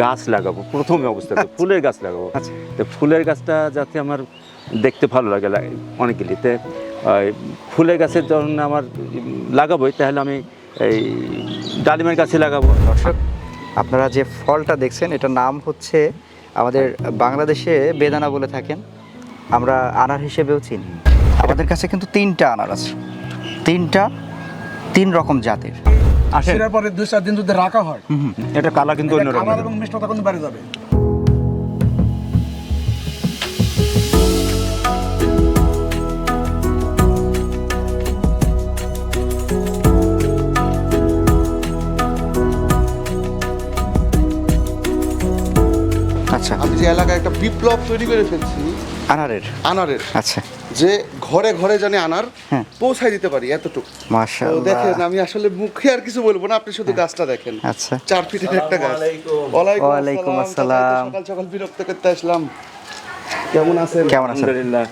গাছ লাগাবো প্রথমে অবস্থাতে ফুলের গাছ লাগাবো। আচ্ছা। তো ফুলের গাছটা যাতে আমার দেখতে ভালো লাগে লা- অনেকেরই। তো ফুলের গাছের যখন আমার লাগাবোই তাহলে আমি এই ডালিমের গাছে লাগাবো। দর্শক আপনারা যে ফলটা দেখছেন এটার নাম হচ্ছে আমাদের বাংলাদেশে বেদানা বলে থাকেন। আমরা আনার হিসেবেও চিনি। আমাদের কাছে কিন্তু তিনটা আনার আছে। তিনটা তিন রকম জাতের। সেটার পরে দুই চার দিন যদি রাখা হয় এটা কালা কিন্তু এটা অন্যরকম। কালার এবং মিষ্টতা কিন্তু বেড়ে যাবে। আচ্ছা। আমি যে এলাকায় একটা বিপ্লব তৈরি করে ফেলছি আনারের। আনারের। আচ্ছা। যে ঘরে ঘরে জানি আনার হ্যাঁ। পৌঁছাই দিতে পারি এতটুকু। মাশাআল্লাহ। দেখেন আমি আসলে মুখে আর কিছু বলব না আপনি শুধু গাছটা দেখেন। আচ্ছা। চার ফিটের একটা গাছ। ওয়ালাইকুম। আসসালাম। সকাল সকাল বিরক্ত করতে আসলাম। কেমন আছেন? কেমন আছেন? আলহামদুলিল্লাহ।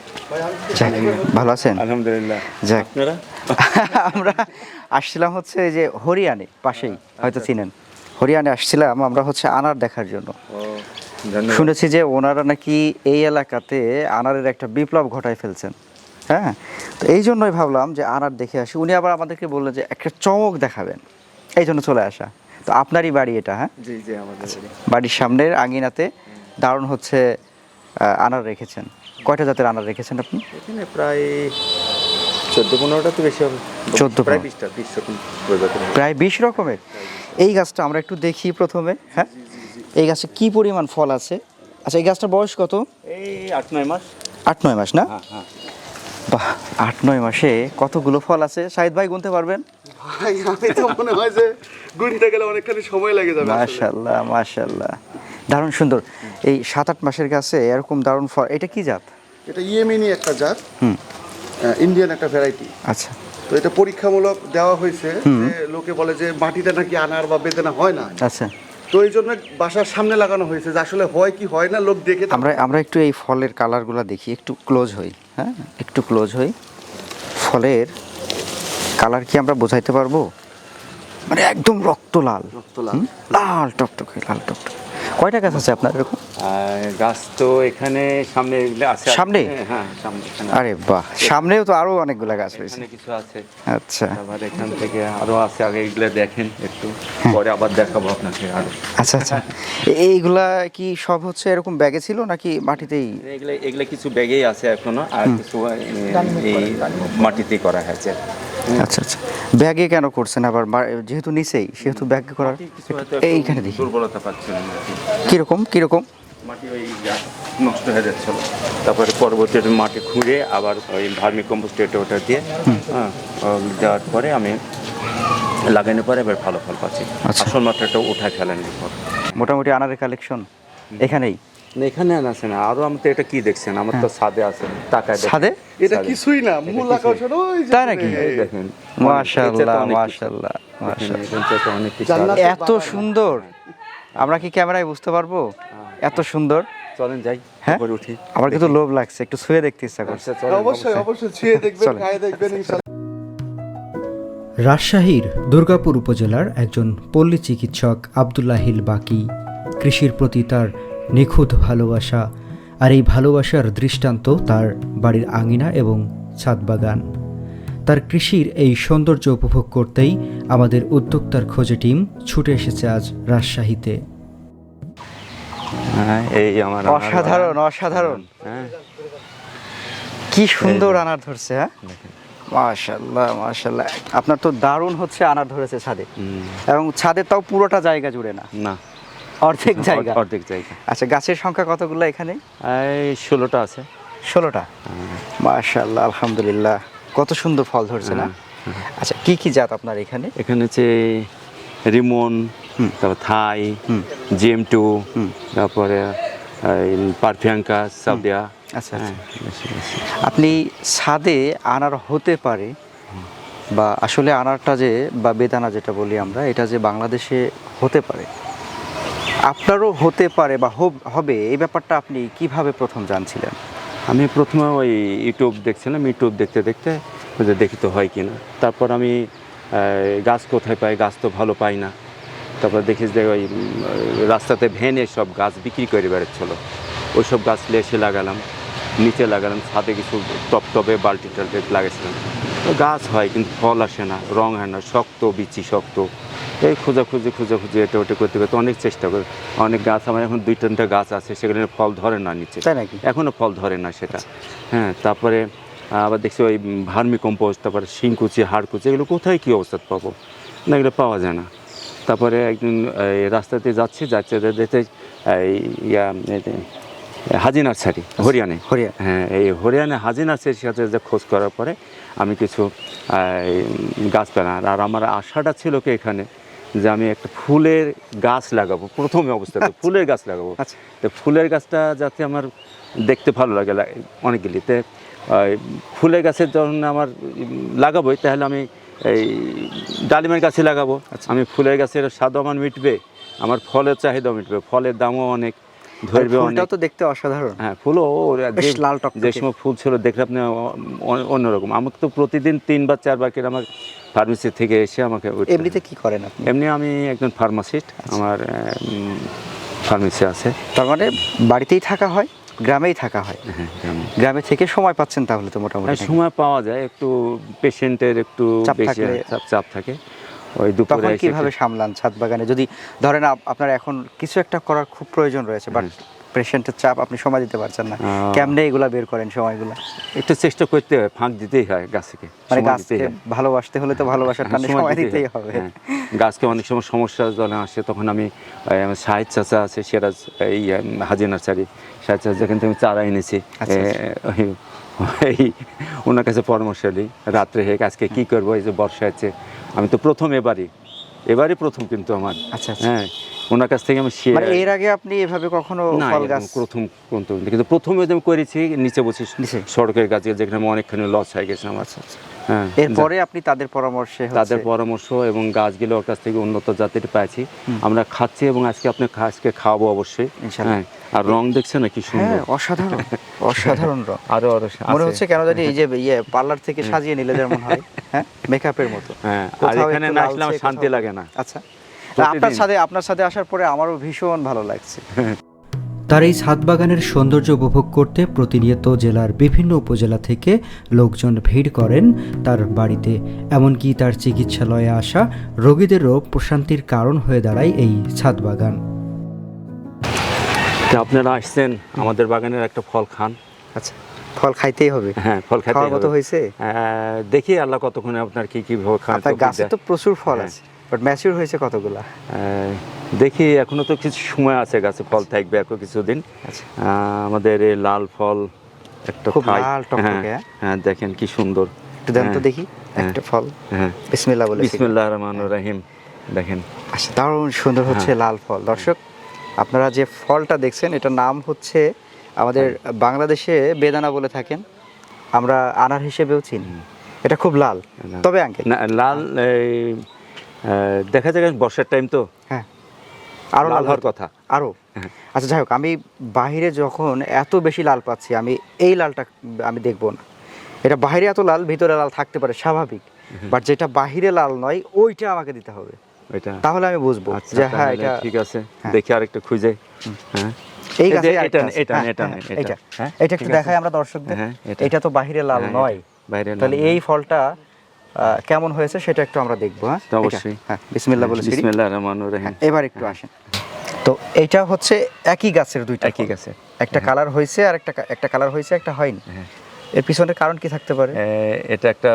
যাক, ভালো আছেন? আলহামদুলিল্লাহ। যাক। আপনারা? আমরা আসছিলাম হচ্ছে এই যে হরিয়ানে পাশেই হয়তো চিনেন। হরিয়ানে আসছিলাম আমরা হচ্ছে আনার দেখার জন্য। শুনেছি যে ওনারা নাকি এই এলাকাতে আনারের একটা বিপ্লব ঘটায় ফেলছেন। হ্যাঁ? তো এই জন্যই ভাবলাম যে আনার দেখে আসি। উনি আবার আমাদেরকে বললেন যে একটা চমক দেখাবেন। এই জন্য চলে আসা। তো আপনারই বাড়ি এটা হ্যাঁ? জি জি আমাদের বাড়ির সামনের আঙিনাতে দারুণ হচ্ছে আনার রেখেছেন। কয়টা জাতের আনার রেখেছেন আপনি? এখানে প্রায় চোদ্দ পনেরোটা তো বেশি হবে। 14 প্রায় বিশটা বিশ রকম প্রায় বিশ রকমের? এই গাছটা আমরা একটু দেখি প্রথমে হ্যাঁ? এই গাছে কি পরিমাণ ফল আছে? আচ্ছা এই গাছটার বয়স কত? এই আট নয় মাস। আট নয় মাস না? হ্যাঁ হ্যাঁ। বাহ আট নয় মাসে কতগুলো ফল আছে? শাহিদ ভাই গুনতে পারবেন? ভাই আমি তো মনে হয় যে গুনতে গেলে অনেকখানি সময় লেগে যাবে আসলে। মাশাল্লাহ মাশাল্লাহ দারুণ সুন্দর। এই সাত আট মাসের গাছে এরকম দারুণ ফল এটা কি জাত? এটা ইয়েমেনি একটা জাত। হুম। ইন্ডিয়ান একটা ভ্যারাইটি। আচ্ছা। তো এটা পরীক্ষামূলক দেওয়া হয়েছে যে লোকে বলে যে মাটিটা নাকি আনার বা বেদানা হয় না। আচ্ছা। তো এই জন্য বাসার সামনে লাগানো হয়েছে যে আসলে হয় কি হয় না লোক দেখে আমরা আমরা একটু এই ফলের কালারগুলো দেখি একটু ক্লোজ হই। হ্যাঁ একটু ক্লোজ হই। ফলের কালার কি আমরা বোঝাইতে পারব? মানে একদম রক্ত লাল। রক্ত লাল। লাল টকটকে লাল টকটকে। কয়টা গাছ আছে আপনার এরকম? গাছ তো এখানে সামনে এগুলো আছে সামনে? হ্যাঁ সামনে আরে বাহ সামনেও তো আরও অনেকগুলা গাছ রয়েছে। এখানে কিছু আছে। আচ্ছা। আবার এখান থেকে আরও আছে আগে এগুলো দেখেন একটু পরে আবার দেখাবো আপনাকে আরও। আচ্ছা আচ্ছা। এইগুলা কি সব হচ্ছে এরকম ব্যাগে ছিল নাকি মাটিতেই? এগুলো এগুলো কিছু ব্যাগেই আছে এখনও আর কিছু এই মাটিতেই করা হয়েছে। আচ্ছা আচ্ছা। ব্যাগে কেন করছেন আবার? যেহেতু নিচেই সেহেতু ব্যাগে করার এইখানে দেখি। দুর্বলতা পাচ্ছিলাম কীরকম কীরকম? মাটি ওই নষ্ট হয়ে যাচ্ছিল তারপরে পরবর্তীতে মাটি খুঁড়ে আবার ওই ভার্মি কম্পোস্ট এটা ওটা দিয়ে হ্যাঁ দেওয়ার পরে আমি লাগানোর পরে এবার ভালো ফল পাচ্ছি। আচ্ছা। আসল মাত্রাটা উঠায় ফেলেন মোটামুটি আনারের কালেকশন এখানেই? না, এখানে আর আছে না। আরও আমি তো এটা কি দেখছেন? আমার তো ছাদে আছে। টাকায় দেখেন। ছাদে? এটা কিছুই না মূল আকর্ষণ ওই যে তাই নাকি? দেখেন। কিছু। জান্নাত- আছে। এত সুন্দর। আমরা কি ক্যামেরায় বুঝতে পারব? এত সুন্দর। চলেন যাই হ্যাঁ? উঠি। আমার কিন্তু লোভ লাগছে একটু ছুঁয়ে দেখতে ইচ্ছা করছে। আচ্ছা, অবশ্যই অবশ্যই। ছুঁয়ে দেখবেন চলেন। দেখবেন ইনশাল্লাহ রাজশাহীর দুর্গাপুর উপজেলার একজন পল্লী চিকিৎসক আবদুল্লাহিল বাকি। কৃষির প্রতি তার নিখুঁত ভালোবাসা আর এই ভালোবাসার দৃষ্টান্ত তার বাড়ির আঙিনা এবং ছাদ বাগান। তার কৃষির এই সৌন্দর্য উপভোগ করতেই আমাদের উদ্যোক্তার খোঁজে টিম ছুটে এসেছে আজ রাজশাহীতে। হ্যাঁ এই আমার আমার- অসাধারণ অসাধারণ। হ্যাঁ। কি সুন্দর আনার ধরছে হ্যাঁ? মাশাল্লাহ মাশাল্লাহ আপনার তো দারুণ হচ্ছে আনার ধরেছে ছাদে। এবং ছাদের তাও পুরোটা জায়গা জুড়ে না। না। অর্ধেক জায়গা। অর্ধেক জায়গা। আচ্ছা গাছের সংখ্যা কতগুলো এখানে? এই ষোলোটা আছে। ষোলোটা? মাশাল্লাহ আলহামদুলিল্লাহ। কত সুন্দর ফল ধরছে না? আচ্ছা কি কি জাত আপনার এখানে? এখানে হচ্ছে রিমন তারপর থাই জিএম টু তারপরে পারফিয়াঙ্কা সাউদিয়া আচ্ছা, আচ্ছা। হ্যাঁ। আপনি ছাদে আনার হতে পারে বা আসলে আনারটা যে বা বেদানা যেটা বলি আমরা এটা যে বাংলাদেশে হতে পারে। আপনারও হতে পারে বা হব- এই ব্যাপারটা আপনি কীভাবে প্রথম জানছিলেন? আমি প্রথমে ওই ইউটিউব দেখছিলাম, ইউটিউব দেখতে দেখতে দেখি তো হয় কি না তারপর আমি গাছ কোথায় পাই, গাছ তো ভালো পাই না। তারপর দেখি যে ওই রাস্তাতে ভ্যানে সব গাছ বিক্রি করে বেড়াচ্ছিল। ওই সব গাছ লেসে লাগালাম, নিচে লাগালাম, ছাদে কিছু টপ টপে বালতি টালটি লাগিয়েছিলাম তো গাছ হয় কিন্তু ফল আসে না, রং হয় না, শক্ত, বিচি শক্ত। এই খোঁজাখুঁজি খোঁজাখুঁজি এটা ওটা করতে করতে অনেক চেষ্টা করে। অনেক গাছ আমার এখন দুই তিনটা গাছ আছে সেখানে ফল ধরে না নিচে। তাই নাকি? এখনও ফল ধরে না সেটা। হ্যাঁ তারপরে আবার দেখছি ওই ভার্মি কম্পোস্ট তারপরে শিংকুচি হাড়কুচি এগুলো কোথায় কী অবস্থা পাবো? না এগুলো পাওয়া যায় না। তারপরে একদিন এই রাস্তাতে যাচ্ছি যাচ্ছে যেতে এই ইয়া হাজি নার্সারি হরিয়ানে। হরিয়ানা। হ্যাঁ এই হরিয়ানা হাজি নার্সারির সাথে যে খোঁজ করার পরে আমি কিছু গাছ পেলাম আর আমার আশাটা ছিল কি এখানে যে আমি একটা ফুলের গাছ লাগাবো প্রথমে অবস্থাতে ফুলের গাছ লাগাবো। আচ্ছা। তো ফুলের গাছটা যাতে আমার দেখতে ভালো লাগে অনেকগুলি অনেকগুলিতে ফুলের গাছের যখন আমার লাগাবোই তাহলে আমি এই ডালিমের গাছে লাগাবো। আমি ফুলের গাছের স্বাদও আমার মিটবে আমার ফলের চাহিদাও মিটবে ফলের দামও অনেক। ধরবে ফুলটাও তো দেখতে অসাধারণ। হ্যাঁ ফুলও বেশ লাল টকটকে। যে সময় ফুল ছিল দেখলে আপনি অন্যরকম। আমাকে তো প্রতিদিন তিনবার চারবার করে আমার ফার্মেসি থেকে এসে আমাকে এমনিতে কি করেন আপনি? এমনি আমি একজন ফার্মাসিস্ট আমার ফার্মেসি আছে। তার মানে বাড়িতেই থাকা হয় গ্রামেই থাকা হয়। হ্যাঁ গ্রামে। থেকে সময় পাচ্ছেন তাহলে তো মোটামুটি। হ্যাঁ, সময় পাওয়া যায় একটু পেশেন্টের একটু বেশি চাপ থাকে। ওই দুপুরে কীভাবে সামলান ছাদ বাগানে যদি ধরেন আপনার এখন কিছু একটা করার খুব প্রয়োজন রয়েছে বাট পেশেন্টের চাপ আপনি সময় দিতে পারছেন না। কেমনে এগুলা বের করেন সময়গুলো? একটু চেষ্টা করতে হয় ফাঁক দিতেই হয় গাছকে মানে গাছকে ভালোবাসতে হলে তো ভালোবাসার হ্যাঁ, টানে সময় দিতেই হবে। হ্যাঁ। গাছকে অনেক সময় সমস্যা যখন আসে তখন আমি সাহিদ চাচা আছে সেরা এই হাজি নার্সারি সাহিদ চাচা যেখান থেকে আমি চারা এনেছি আচ্ছা, এই ওনার কাছে পরামর্শ নিই রাত্রে হেক আজকে কি করব এই যে বর্ষা আছে আমি তো প্রথম এবারই। এবারই প্রথম কিন্তু আমার। আচ্ছা, আচ্ছা। হ্যাঁ ওনার কাছ থেকে আমি শিয়ে মানে এর আগে আপনি এভাবে কখনো ফল গাছ প্রথম প্রথম কিন্তু প্রথমে আমি করেছি নিচে বসে নিচে? সড়কের কাছে যেখানে আমার অনেকখানি লস হয়ে গেছে আমার। হ্যাঁ এরপরে আপনি তাদের পরামর্শে তাদের পরামর্শ এবং গাছগুলো ওর কাছ থেকে উন্নত জাতের পাইছি। আমরা খাচ্ছি এবং আজকে আপনি আজকে খাওয়াবো অবশ্যই। হ্যাঁ আর রং দেখছেন না কি হ্যাঁ সুন্দর। অসাধারণ অসাধারণ রং। আরও আরও মনে হচ্ছে কেন জানি এই যে ইয়ে পার্লার থেকে সাজিয়ে নিলে যেমন হয়। হ্যাঁ মেকআপের মতো। হ্যাঁ আর এখানে না আসলে আমার শান্তি লাগে না। আচ্ছা। আপনার সাথে আপনার সাথে আসার পরে আমারও ভীষণ ভালো লাগছে। তার এই ছাদ বাগানের সৌন্দর্য উপভোগ করতে প্রতিনিয়ত জেলার বিভিন্ন উপজেলা থেকে লোকজন ভিড় করেন তার বাড়িতে। এমনকি তার চিকিৎসালয়ে আসা রোগীদেরও প্রশান্তির কারণ হয়ে দাঁড়ায় এই ছাদ বাগান তো আপনারা আসছেন আমাদের বাগানের একটা ফল খান। আচ্ছা। ফল খাইতেই হবে। হ্যাঁ ফল খাইতে হবে। হয়েছে? দেখি আল্লাহ কতক্ষণে আপনার কি কি আপনার গাছে তো প্রচুর ফল হ্যাঁ। আছে বাট ম্যাচিউর হয়েছে কতগুলা? দেখি এখনও তো কিছু সময় আছে গাছে ফল থাকবে এখন কিছুদিন। আচ্ছা। আমাদের লাল ফল একটা খুব লাল টকটকে, হ্যাঁ, হ্যাঁ? হ্যাঁ দেখেন কি সুন্দর। একটু দেন তো দেখি একটা ফল। হ্যাঁ। বিসমিল্লাহ বলে বিসমিল্লাহ রহমান রহিম দেখেন। আচ্ছা দারুণ সুন্দর হচ্ছে। লাল ফল। দর্শক আপনারা যে ফলটা দেখছেন এটার নাম হচ্ছে আমাদের বাংলাদেশে বেদানা বলে থাকেন। আমরা আনার হিসেবেও চিনি। এটা খুব লাল। তবে আঙ্কেল না লাল এই, দেখা যায় বর্ষার টাইম তো। হ্যাঁ। আরও লাল হওয়ার কথা। আরও। হ্যাঁ। আচ্ছা যাই হোক আমি বাহিরে যখন এত বেশি লাল পাচ্ছি আমি এই লালটা আমি দেখব না। এটা বাহিরে এত লাল ভিতরে লাল থাকতে পারে স্বাভাবিক। বাট যেটা বাহিরে লাল নয় ওইটা আমাকে দিতে হবে। তাহলে আমি বুঝব আচ্ছা যে হ্যাঁ এটা ঠিক আছে। হ্যাঁ। দেখি আরেকটা খুঁজে। হ্যাঁ। এই গাছে এটা এটা হ্যাঁ, এটা হ্যাঁ, এটা এটা হ্যাঁ এটা একটু দেখাই আমরা দর্শকদের। এটা। তো বাহিরে লাল নয়। বাইরে তাহলে এই ফলটা কেমন হয়েছে সেটা একটু আমরা দেখব হ্যাঁ? অবশ্যই। হ্যাঁ বিসমিল্লাহ বলে। বিসমিল্লাহ রহিম। এবার একটু আসেন। তো এটা হচ্ছে একই গাছের দুইটা একই। গাছে। একটা কালার হয়েছে আর একটা একটা কালার হয়েছে একটা হয়নি। হ্যাঁ। এর পিছনের কারণ কি থাকতে পারে? এটা একটা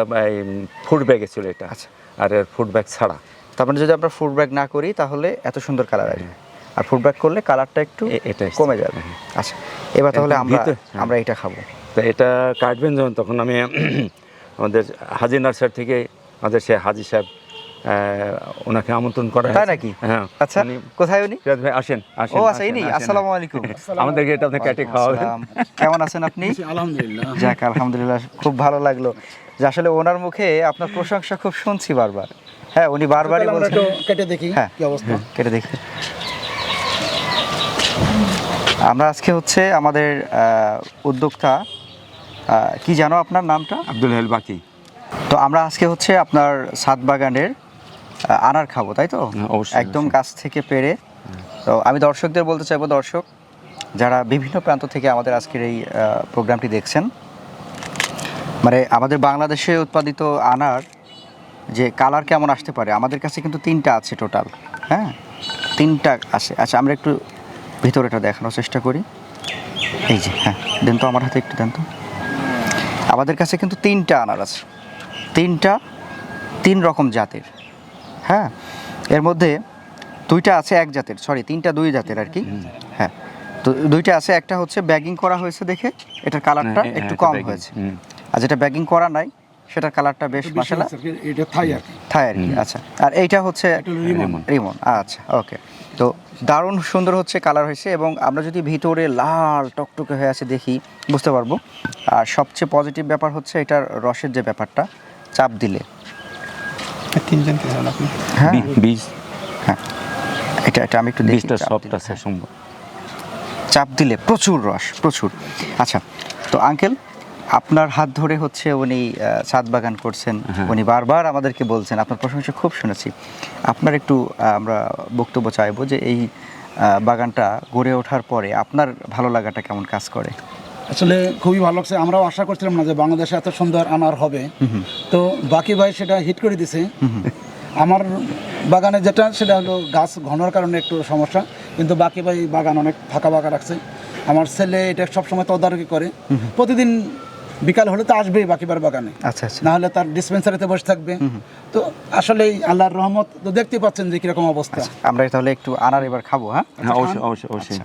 ফুড ব্যাগে ছিল এটা। আচ্ছা। আর এর ফুড ব্যাগ ছাড়া। তার মানে যদি আমরা ফুড ব্যাগ না করি তাহলে এত সুন্দর কালার আসবে। আর ফুড ব্যাগ করলে কালারটা একটু এটা কমে যাবে। আচ্ছা এবার তাহলে আমরা হ্যাঁ। আমরা এটা খাব। তো এটা কাটবেন যখন তখন আমি আমাদের হাজি নার্সার থেকে আমাদের সে হাজি সাহেব ওনাকে আমন্ত্রণ করা তাই নাকি? হ্যাঁ আচ্ছা উনি কোথায় উনি? ভাই আসেন আসেন ও আচ্ছা ইনি। আসসালামু আলাইকুম। আমাদেরকে এটা আপনি কেটে খাওয়াবেন। কেমন আছেন আপনি? আলহামদুলিল্লাহ। যাক আলহামদুলিল্লাহ খুব ভালো লাগল। যে আসলে ওনার মুখে আপনার প্রশংসা খুব শুনছি বারবার। হ্যাঁ উনি বারবারই আমরা বলছেন। কেটে দেখি হ্যাঁ। কি অবস্থা। কেটে দেখি। আমরা আজকে হচ্ছে আমাদের উদ্যোক্তা কি জানো আপনার নামটা? আব্দুল হেল বাকি। তো আমরা আজকে হচ্ছে আপনার সাত বাগানের আনার খাব তাই তো? হ্যাঁ, একদম। গাছ থেকে পেরে। তো আমি দর্শকদের বলতে চাইব দর্শক যারা বিভিন্ন প্রান্ত থেকে আমাদের আজকের এই প্রোগ্রামটি দেখছেন মানে আমাদের বাংলাদেশে উৎপাদিত আনার যে কালার কেমন আসতে পারে আমাদের কাছে কিন্তু তিনটা আছে টোটাল হ্যাঁ? তিনটা আছে আচ্ছা আমরা একটু ভিতরেটা দেখানোর চেষ্টা করি। এই যে হ্যাঁ দেন তো আমার হাতে একটু দেন তো। আমাদের কাছে কিন্তু তিনটা আনার আছে। তিনটা তিন রকম জাতের হ্যাঁ? এর মধ্যে দুইটা আছে এক জাতের সরি তিনটা দুই জাতের আর কি হ্যাঁ। তো দুইটা আছে একটা হচ্ছে ব্যাগিং করা হয়েছে দেখে এটার কালারটা হ্যাঁ, একটু কম হয়েছে। আর যেটা ব্যাগিং করা নাই সেটার কালারটা বেশ কি, এটা থাই আর কি। থাই আর কি আচ্ছা। আর এইটা হচ্ছে রিমন। রিমন। আচ্ছা ওকে। তো দারুণ সুন্দর হচ্ছে কালার হয়েছে এবং আমরা যদি ভিতরে লাল টকটকে হয়ে আছে দেখি বুঝতে পারব। আর সবচেয়ে পজিটিভ ব্যাপার হচ্ছে এটার রসের যে ব্যাপারটা চাপ দিলে। হ্যাঁ। বি- বীজ হ্যাঁ। এটা এটা আমি একটু দেখি বীজটা সফট আছে সম্ভব। চাপ দিলে প্রচুর রস প্রচুর। আচ্ছা তো আঙ্কেল আপনার হাত ধরে হচ্ছে উনি ছাদ বাগান করছেন। হ্যাঁ। উনি বারবার আমাদেরকে বলছেন আপনার প্রশংসা খুব শুনেছি। আপনার একটু আমরা বক্তব্য চাইব যে এই বাগানটা গড়ে ওঠার পরে আপনার ভালো লাগাটা কেমন কাজ করে? আসলে খুবই ভালো লাগছে। আমরাও আশা করছিলাম না যে বাংলাদেশে এত সুন্দর আনার হবে। তো বাকি ভাই সেটা হিট করে দিছে। আমার বাগানে যেটা সেটা হলো গাছ ঘনর কারণে একটু সমস্যা। কিন্তু বাকি ভাই বাগান অনেক ফাঁকা ফাঁকা রাখছে। আমার ছেলে এটা সবসময় তদারকি করে। প্রতিদিন বিকাল হলে তো আসবেই বাকিবার বাগানে। আচ্ছা আচ্ছা। নাহলে তার ডিসপেন্সারিতে বসে থাকবে। তো আসলে আল্লাহর রহমত তো দেখতে পাচ্ছেন যে কীরকম অবস্থা। আমরা তাহলে একটু আনার এবার খাব হ্যাঁ? হ্যাঁ অবশ্যই অবশ্যই অবশ্যই।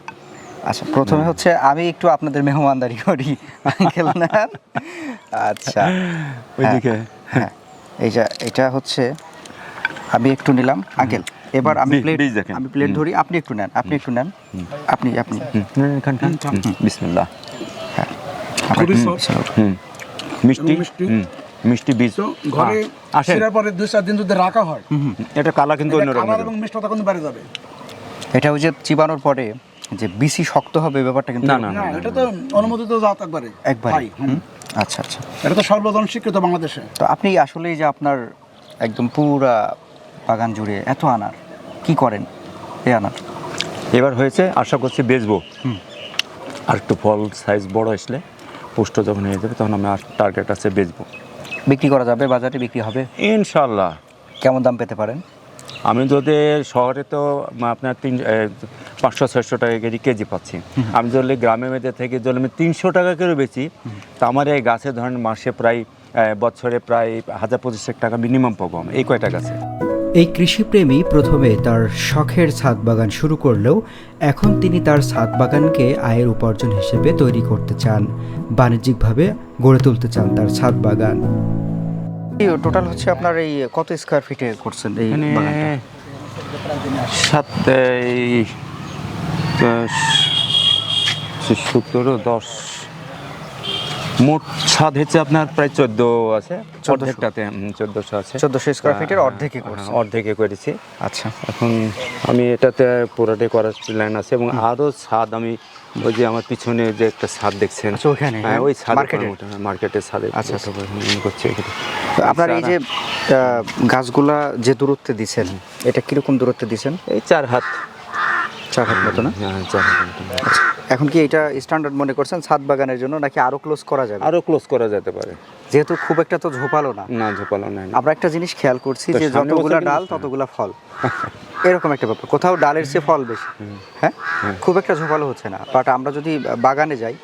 আচ্ছা প্রথমে হচ্ছে আমি একটু আপনাদের মেহমানদারি করি আঙ্কেল আচ্ছা ওইদিকে হ্যাঁ এই যে এটা হচ্ছে আমি একটু নিলাম আঙ্কেল। এবার আমি প্লেট। আমি প্লেট ধরি আপনি একটু নেন আপনি একটু নেন। আপনি আপনি। বিসমিল্লাহ হ্যাঁ খুবই হুম, soft। আচ্ছা, হুম মিষ্টি? মিষ্টি। মিষ্টি বীজ। ঘরে হ্যাঁ, পরে দুই চার দিন যদি রাখা হয় এটা কালার কিন্তু অন্যরকম কালার এবং মিষ্টতা কিন্তু বেড়ে যাবে। এটা ওই যে চিবানোর পরে যে বিসি শক্ত হবে ব্যাপারটা কিন্তু না, না, এটা তো অনুমোদিত জাত একবারে। একবার। আচ্ছা আচ্ছা। এটা তো সর্বজন স্বীকৃত বাংলাদেশে। তো আপনি আসলেই যে আপনার একদম পুরা বাগান জুড়ে এত আনার কি করেন এই আনার? এবার হয়েছে আশা করছি বেচবো। আর একটু ফল সাইজ বড় আসলে পুষ্ট যখন হয়ে যাবে তখন আমি আর টার্গেট আছে বেচবো। বিক্রি করা যাবে বাজারে বিক্রি হবে? ইনশাল্লাহ কেমন দাম পেতে পারেন? আমি যদি শহরে তো আপনার তিন পাঁচশো ছয়শো টাকা কেজি কেজি পাচ্ছি। আমি যদি গ্রামে মেয়েদের থেকে যদি আমি তিনশো টাকা করে বেচি তা আমার এই গাছে ধরেন মাসে প্রায় বছরে প্রায় হাজার পঁচিশ টাকা মিনিমাম পাবো আমি। এই কয়টা গাছে? এই কৃষিপ্রেমী প্রথমে তার শখের ছাদ বাগান শুরু করলেও এখন তিনি তার ছাদ বাগানকে আয়ের উপার্জন হিসেবে তৈরি করতে চান বাণিজ্যিকভাবে গড়ে তুলতে চান তার ছাদ বাগান টোটাল হচ্ছে আপনার এই কত স্কোয়ার ফিটে করছেন এই সাত এই সতেরো দশ। মোট ছাদ হচ্ছে আপনার প্রায় চোদ্দ আছে অর্ধেকটাতে চোদ্দশো আছে। চোদ্দশো স্কোয়ার ফিটের করছেন হ্যাঁ, অর্ধেকে করেছি। আচ্ছা। এখন আমি এটাতে পুরোটাই করার প্ল্যান আছে এবং আরও ছাদ আমি ওই যে আমার পিছনে যে একটা ছাদ দেখছেন। আচ্ছা, ওইখানে, হ্যাঁ ওই ছাদ মার্কেটে? মার্কেটের ছাদে আচ্ছা, আচ্ছা। করছে তো আপনার এই যে গাছগুলা যে দূরত্বে দিছেন এটা কীরকম দূরত্বে দিছেন? এই চার হাত। হাত মতো না? হ্যাঁ, মতো। আচ্ছা এখন কি এটা স্ট্যান্ডার্ড মনে করছেন ছাদ বাগানের জন্য নাকি আরও ক্লোজ করা যাবে? আরও ক্লোজ করা যেতে পারে। যেহেতু খুব একটা তো ঝোপালো না। না ঝোপালো না। আমরা একটা জিনিস খেয়াল করছি যে যতগুলা ডাল ততগুলা ফল। এরকম একটা ব্যাপার। কোথাও ডালের চেয়ে ফল বেশি। হ্যাঁ? খুব একটা ঝোপালো হচ্ছে না। বাট আমরা যদি বাগানে যাই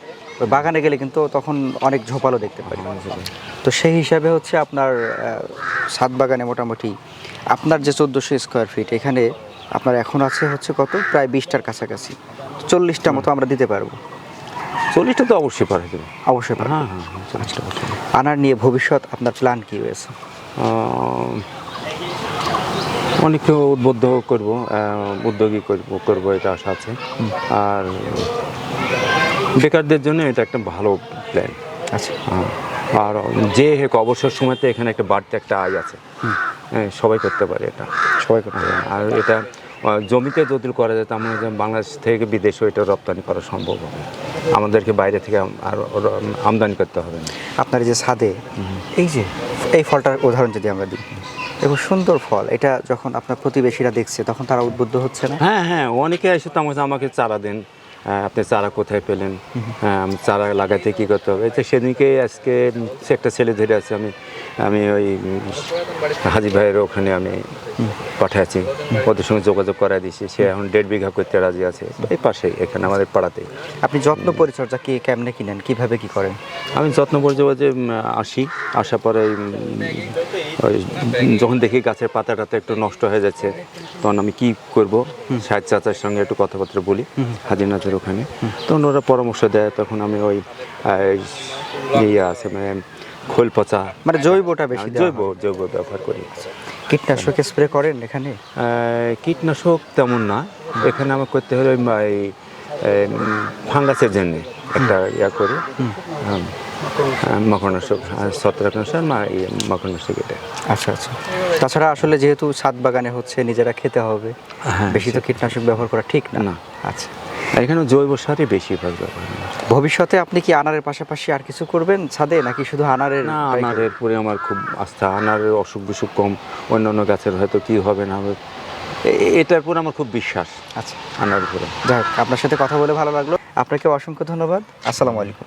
বাগানে গেলে কিন্তু তখন অনেক ঝোপালো দেখতে পাই। তো সেই হিসাবে হচ্ছে আপনার ছাদ বাগানে মোটামুটি আপনার যে চোদ্দোশো স্কোয়ার ফিট এখানে আপনার এখন আছে হচ্ছে কত? প্রায় বিশটার কাছাকাছি। চল্লিশটা মতো আমরা দিতে পারব। চল্লিশটা তো অবশ্যই পারে দেবে অবশ্যই পারব হ্যাঁ হ্যাঁ চল্লিশটা আনার নিয়ে ভবিষ্যৎ আপনার প্ল্যান কী রয়েছে? আহ, অনেকটা উদ্বুদ্ধ করব উদ্যোগী করব করব এটা আশা আছে। আর বেকারদের জন্য এটা একটা ভালো প্ল্যান আচ্ছা। আর যে হোক অবসর সময়তে এখানে একটা বাড়তি একটা আয় আছে। হ্যাঁ, সবাই করতে পারে এটা। সবাই করতে পারে। আর এটা জমিতে যদি করা যায় তো আমরা যে বাংলাদেশ থেকে বিদেশেও এটা রপ্তানি করা সম্ভব হবে। আমাদেরকে বাইরে থেকে আর আমদানি করতে হবে। আপনার এই যে ছাদে এই যে এই ফলটার উদাহরণ যদি আমরা দিই এবং সুন্দর ফল এটা যখন আপনার প্রতিবেশীরা দেখছে তখন তারা উদ্বুদ্ধ হচ্ছে না? হ্যাঁ হ্যাঁ অনেকে এসে তো আমাকে আমাকে চারা দেন। আপনি চারা কোথায় পেলেন? হ্যাঁ আমি চারা লাগাতে কী করতে হবে? এই তো সেদিনকে আজকে সে একটা ছেলে ধরে আছে আমি আমি ওই হাজি ভাইয়ের ওখানে আমি পাঠাচ্ছি ওদের সঙ্গে যোগাযোগ করাই দিয়েছি। সে এখন দেড় বিঘা করতে রাজি আছে। এই পাশে এখানে আমাদের পাড়াতে আপনি যত্ন পরিচর্যা কি কেমনে কিনেন কীভাবে কি করেন? আমি যত্ন পর্যন্ত যে আসি আসার পরে যখন দেখি গাছের পাতা টাতা একটু নষ্ট হয়ে যাচ্ছে তখন আমি কি করব? সাহেব চাচার সঙ্গে একটু কথাবার্তা বলি হাজির নাচের ওখানে। তখন ওরা পরামর্শ দেয় তখন আমি ওই ইয়ে আছে মানে খোল পচা মানে জৈবটা বেশি জৈব জৈব ব্যবহার করি। কীটনাশক স্প্রে করেন এখানে? কীটনাশক তেমন না। এখানে আমার করতে হলে ফাঙ্গাসের জন্য একটা ইয়া করি। মাখনাশক ছত্রাকনাশক মা ইয়ে, মাখনাশক এটা। আচ্ছা আচ্ছা। তাছাড়া আসলে যেহেতু ছাদ বাগানে হচ্ছে নিজেরা খেতে হবে। হ্যাঁ, বেশি তো কীটনাশক ব্যবহার করা ঠিক না। না। আচ্ছা। এখানে জৈব সারই বেশিরভাগ ব্যবহার ভবিষ্যতে আপনি কি আনারের পাশাপাশি আর কিছু করবেন ছাদে নাকি শুধু আনারের না আনারের পরে আমার খুব আস্থা। আনারের অসুখ বিসুখ কম অন্যান্য গাছের হয়তো কি হবে না হবে। এটার উপর আমার খুব বিশ্বাস। আচ্ছা। আনার উপরে। যাই হোক আপনার সাথে কথা বলে ভালো লাগল। আপনাকে অসংখ্য ধন্যবাদ। আসসালামু আলাইকুম।